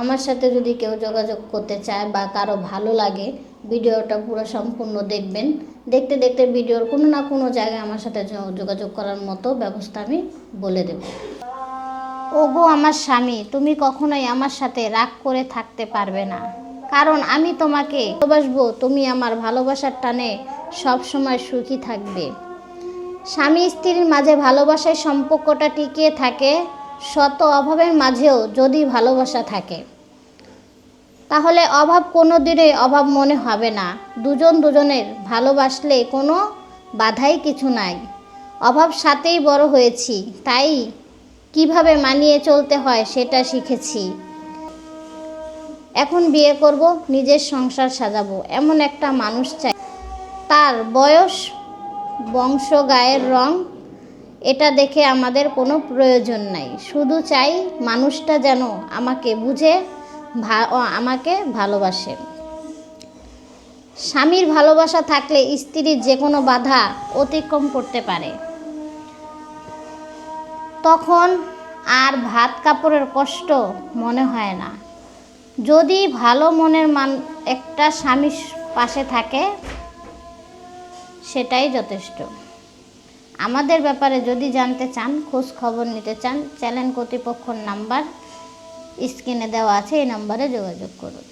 আমার সাথে যদি কেউ যোগাযোগ করতে চায় বা কারও ভালো লাগে, ভিডিওটা পুরো সম্পূর্ণ দেখবেন। দেখতে দেখতে ভিডিওর কোনো না কোনো জায়গায় আমার সাথে যোগাযোগ করার মতো ব্যবস্থা আমি বলে দেব। ওগো আমার স্বামী, তুমি কখনোই আমার সাথে রাগ করে থাকতে পারবে না। কারণ আমি তোমাকে ভালোবাসবো, তুমি আমার ভালোবাসার টানে সব সময় সুখী থাকবে। স্বামী স্ত্রীর মাঝে ভালোবাসার সম্পর্কটা টিকিয়ে থাকে শত অভাবের মাঝেও যদি ভালোবাসা থাকে, তাহলে অভাব কোনো দিনই অভাব মনে হবে না। দুজন দুজনের ভালোবাসলে কোনো বাধাই কিছু নাই। অভাব সাথেই বড় হয়েছি, তাই কীভাবে মানিয়ে চলতে হয় সেটা শিখেছি। এখন বিয়ে করব, নিজের সংসার সাজাবো, এমন একটা মানুষ চাই। তার বয়স বংশ, গায়ের রং এটা দেখে আমাদের কোনো প্রয়োজন নাই। শুধু চাই মানুষটা যেন আমাকে বুঝে, ভা- আমাকে ভালোবাসে। স্বামীর ভালোবাসা থাকলে স্ত্রীর যে কোনো বাধা অতিক্রম করতে পারে। তখন আর ভাত কাপড়ের কষ্ট মনে হয় না। যদি ভালো মনের মান একটা স্বামীর পাশে থাকে, সেটাই যথেষ্ট। আমাদের ব্যাপারে যদি জানতে চান, খোঁজ খবর নিতে চান, চ্যানেল কর্তৃপক্ষর নাম্বার স্ক্রিনে দেওয়া আছে, এই নাম্বারে যোগাযোগ করুন।